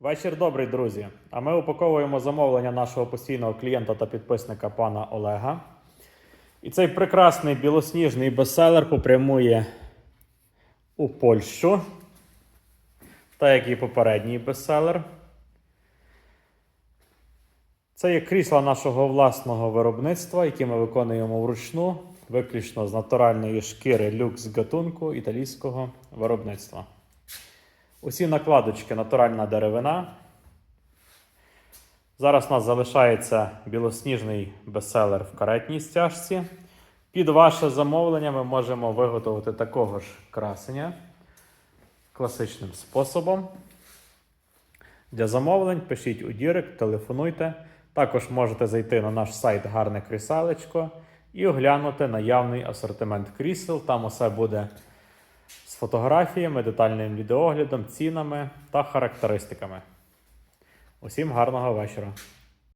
Вечір добрий, друзі. А ми упаковуємо замовлення нашого постійного клієнта та підписника пана Олега. І цей прекрасний білосніжний бестселер попрямує у Польщу, так як і попередній бестселер. Це є крісла нашого власного виробництва, які ми виконуємо вручну, виключно з натуральної шкіри люкс гатунку італійського виробництва. Усі накладочки натуральна деревина. Зараз у нас залишається білосніжний бестселер в каретній стяжці. Під ваше замовлення ми можемо виготовити такого ж красення класичним способом. Для замовлень пишіть у Дірект, телефонуйте. Також можете зайти на наш сайт Гарне Кріселечко і оглянути наявний асортимент крісел. Там усе буде фотографіями, детальним відеоглядом, цінами та характеристиками. Усім гарного вечора!